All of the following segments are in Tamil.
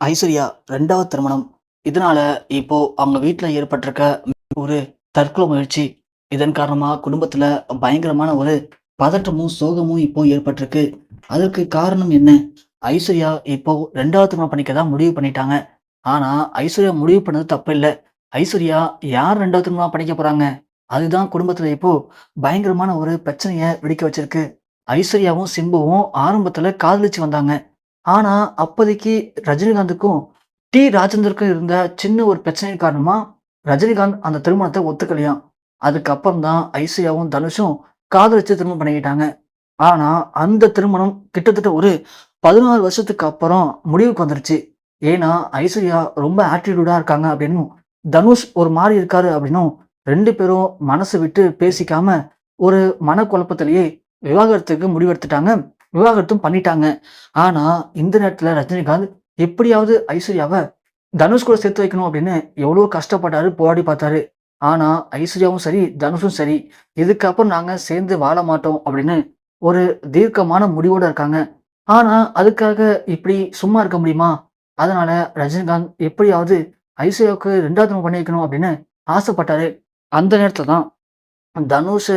ஐஸ்வர்யா ரெண்டாவது திருமணம். இதனால இப்போ அவங்க வீட்டில் ஏற்பட்டிருக்க ஒரு தற்கொலை முயற்சி. இதன் காரணமாக குடும்பத்தில் பயங்கரமான ஒரு பதற்றமும் சோகமும் இப்போ ஏற்பட்டிருக்கு. அதற்கு காரணம் என்ன? ஐஸ்வர்யா இப்போ ரெண்டாவது திருமணம் பண்ணிக்க தான் முடிவு பண்ணிட்டாங்க. ஆனால் ஐஸ்வர்யா முடிவு பண்ணது தப்பு இல்லை ஐஸ்வர்யா யார் ரெண்டாவது திருமணம் பண்ணிக்க போகிறாங்க அதுதான் குடும்பத்தில் இப்போ பயங்கரமான ஒரு பிரச்சனையை வெடிக்க வச்சிருக்கு. ஐஸ்வர்யாவும் சிம்புவும் ஆரம்பத்தில் காதலிச்சு வந்தாங்க. ஆனால் அப்போதைக்கு ரஜினிகாந்துக்கும் டி. ராஜேந்தருக்கும் இருந்த சின்ன ஒரு பிரச்சனை காரணமாக ரஜினிகாந்த் அந்த திருமணத்தை ஒத்துக்கலையாம் அதுக்கப்புறம் தான் ஐஸ்வர்யாவும் தனுஷும் காதலிச்சு திருமணம் பண்ணிக்கிட்டாங்க. ஆனால் அந்த திருமணம் கிட்டத்தட்ட ஒரு பதினாறு வருஷத்துக்கு அப்புறம் முடிவுக்கு வந்துருச்சு. ஏன்னா ஐஸ்வர்யா ரொம்ப ஆட்டிடியூடாக இருக்காங்க அப்படின்னும் தனுஷ் ஒரு மாதிரி இருக்காரு அப்படின்னும் ரெண்டு பேரும் மனசு விட்டு பேசிக்காம ஒரு மனக்குழப்பத்திலேயே விவாகரத்துக்கு முடிவெடுத்துட்டாங்க. விவாகரத்தும் பண்ணிட்டாங்க. ஆனா இந்த நேரத்துல ரஜினிகாந்த் எப்படியாவது ஐஸ்வர்யாவை தனுஷ் கூட சேர்த்து வைக்கணும் அப்படின்னு எவ்வளோ கஷ்டப்பட்டாரு போராடி பார்த்தாரு. ஆனா ஐஸ்வர்யாவும் சரி தனுஷும் சரி இதுக்கப்புறம் நாங்க சேர்ந்து வாழ மாட்டோம் அப்படின்னு ஒரு தீர்க்கமான முடிவோட இருக்காங்க. ஆனா அதுக்காக இப்படி சும்மா இருக்க முடியுமா? அதனால ரஜினிகாந்த் எப்படியாவது ஐஸ்வர்யாவுக்கு ரெண்டாவது திருமணம் பண்ணி வைக்கணும் அப்படின்னு ஆசைப்பட்டாரு. அந்த நேரத்துல தான் தனுஷ்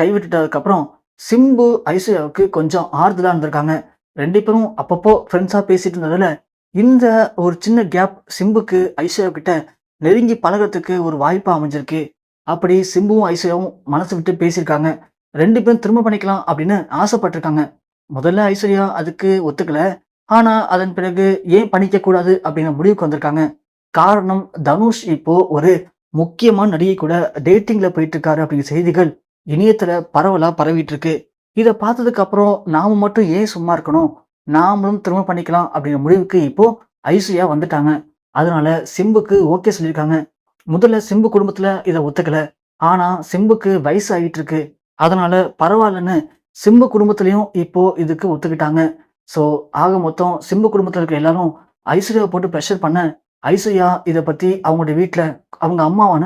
கைவிட்டுட்டதுக்கப்புறம் சிம்பு ஐஸ்வர்யாவுக்கு கொஞ்சம் ஆறுதலாக இருந்திருக்காங்க. ரெண்டு பேரும் அப்பப்போ ஃப்ரெண்ட்ஸாக பேசிட்டு இருந்ததில் இந்த ஒரு சின்ன கேப் சிம்புக்கு ஐஸ்வர்யா நெருங்கி பழகுறதுக்கு ஒரு வாய்ப்பாக அமைஞ்சிருக்கு. அப்படி சிம்புவும் ஐஸ்வர்யாவும் மனசு விட்டு பேசியிருக்காங்க. ரெண்டு பேரும் திரும்ப பண்ணிக்கலாம் அப்படின்னு ஆசைப்பட்டிருக்காங்க. முதல்ல ஐஸ்வர்யா அதுக்கு ஒத்துக்கல. ஆனால் அதன் பிறகு ஏன் பண்ணிக்க கூடாது அப்படிங்கிற முடிவுக்கு வந்திருக்காங்க. காரணம் தனுஷ் இப்போ ஒரு முக்கியமான நடிகை கூட டேட்டிங்ல போயிட்டு இருக்காரு அப்படிங்கிற செய்திகள் இணையத்துல பரவலா பரவிட்டு இருக்கு இதை பார்த்ததுக்கு அப்புறம் நாம மட்டும் ஏன் சும்மா இருக்கணும்? நாமளும் திரும்ப பண்ணிக்கலாம் அப்படிங்கிற முடிவுக்கு இப்போ ஐசியா வந்துட்டாங்க. அதனால சிம்புக்கு ஓகே சொல்லியிருக்காங்க. முதல்ல சிம்பு குடும்பத்துல இதை ஒத்துக்கல. ஆனா சிம்புக்கு வயசு ஆகிட்டு இருக்கு அதனால பரவாயில்லன்னு சிம்பு குடும்பத்திலையும் இப்போ இதுக்கு ஒத்துக்கிட்டாங்க. ஸோ ஆக மொத்தம் சிம்பு குடும்பத்தில் இருக்க எல்லாரும் ஐஸ்வர்யாவை போட்டு ப்ரெஷர் பண்ண ஐஸ்வர்யா இதை பற்றி அவங்களுடைய வீட்டில் அவங்க அம்மாவான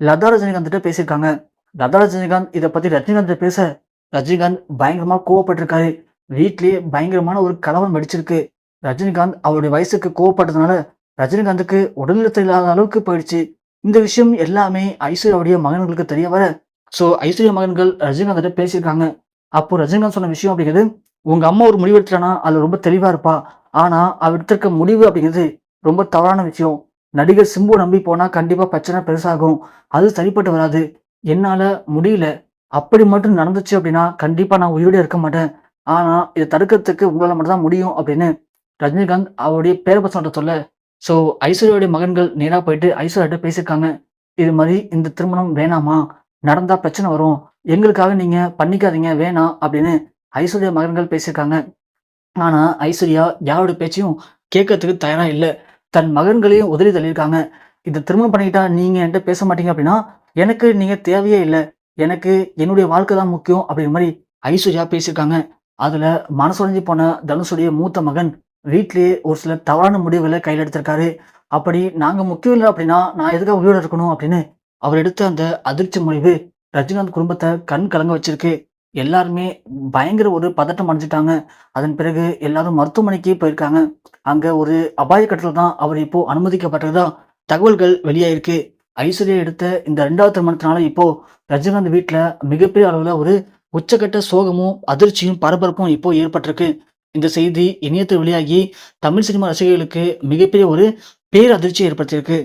லதா ரஜினிகாந்த் கிட்ட பேசியிருக்காங்க. ரதா ரஜினிகாந்த் இதை பத்தி ரஜினிகாந்த் பேச ரஜினிகாந்த் பயங்கரமா கோவப்பட்டிருக்காரு. வீட்லேயே பயங்கரமான ஒரு கலவரம் வெடிச்சிருக்கு. ரஜினிகாந்த் அவருடைய வயசுக்கு கோவப்பட்டதுனால ரஜினிகாந்துக்கு உடல்நலத்தில் இல்லாத அளவுக்கு போயிடுச்சு. இந்த விஷயம் எல்லாமே ஐஸ்வர்யாவுடைய மகன்களுக்கு தெரிய வர ஸோ ஐஸ்வர்யா மகன்கள் ரஜினிகாந்த் பேசியிருக்காங்க. அப்போ ரஜினிகாந்த் சொன்ன விஷயம் அப்படிங்கிறது உங்க அம்மா ஒரு முடிவு எடுத்துட்டானா? அதுல ரொம்ப தெளிவா இருப்பா. ஆனா அவர் எடுத்திருக்க முடிவு அப்படிங்கிறது ரொம்ப தவறான விஷயம். நடிகர் சிம்பு நம்பி போனா கண்டிப்பா பிரச்சனை பெருசாகும். அது சரிப்பட்டு வராது. என்னால் முடியல. அப்படி மட்டும் நடந்துச்சு அப்படின்னா கண்டிப்பாக நான் உயிரோடு இருக்க மாட்டேன். ஆனால் இதை தடுக்கிறதுக்கு உங்களால் மட்டும்தான் முடியும் அப்படின்னு ரஜினிகாந்த் அவருடைய பேரப்பசன்ட்ட சொல்ல. ஸோ ஐஸ்வர்யாவுடைய மகன்கள் நேராக போயிட்டு ஐஸ்வர்யாட்ட பேசியிருக்காங்க. இது மாதிரி இந்த திருமணம் வேணாமா? நடந்தா பிரச்சனை வரும். எங்களுக்காக நீங்கள் பண்ணிக்காதீங்க வேணாம் அப்படின்னு ஐஸ்வர்யா மகன்கள் பேசியிருக்காங்க. ஆனால் ஐஸ்வர்யா யாரோட பேச்சையும் கேட்கறதுக்கு தயாராக இல்லை. தன் மகன்களையும் உதறி தள்ளியிருக்காங்க. இந்த திருமணம் பண்ணிக்கிட்டா நீங்க என்கிட்ட பேச மாட்டீங்க அப்படின்னா எனக்கு நீங்க தேவையே இல்லை. எனக்கு என்னுடைய வாழ்க்கை தான் முக்கியம் அப்படிங்கிற மாதிரி ஐஸ்வர்யா பேசியிருக்காங்க. அதுல மனசுடைஞ்சு போன தனுஷுடைய மூத்த மகன் வீட்லேயே ஒரு சில தவறான முடிவுகளை கையில் எடுத்திருக்காரு. அப்படி நாங்க முக்கியம் இல்லை அப்படின்னா நான் எதுக்காக உயிரோட இருக்கணும் அப்படின்னு அவர் எடுத்த அந்த அதிர்ச்சி முடிவு ரஜினிகாந்த் குடும்பத்தை கண் கலங்க வச்சிருக்கு. எல்லாருமே பயங்கர ஒரு பதட்டம் அடைஞ்சிட்டாங்க. அதன் பிறகு எல்லாரும் மருத்துவமனைக்கு போயிருக்காங்க. அங்க ஒரு அபாய கட்டத்தில் தான் அவர் இப்போ அனுமதிக்கப்பட்டதா தகவல்கள் வெளியாயிருக்கு ஐஸ்வர்யா எடுத்த இந்த ரெண்டாவது திருமணத்தினால இப்போ ரஜினிகாந்த் வீட்டில் மிகப்பெரிய அளவில் ஒரு உச்சக்கட்ட சோகமும் அதிர்ச்சியும் பரபரப்பும் இப்போ ஏற்பட்டிருக்கு. இந்த செய்தி இணையத்தில் வெளியாகி தமிழ் சினிமா ரசிகர்களுக்கு மிகப்பெரிய ஒரு பேரதிர்ச்சி ஏற்படுத்தியிருக்கு.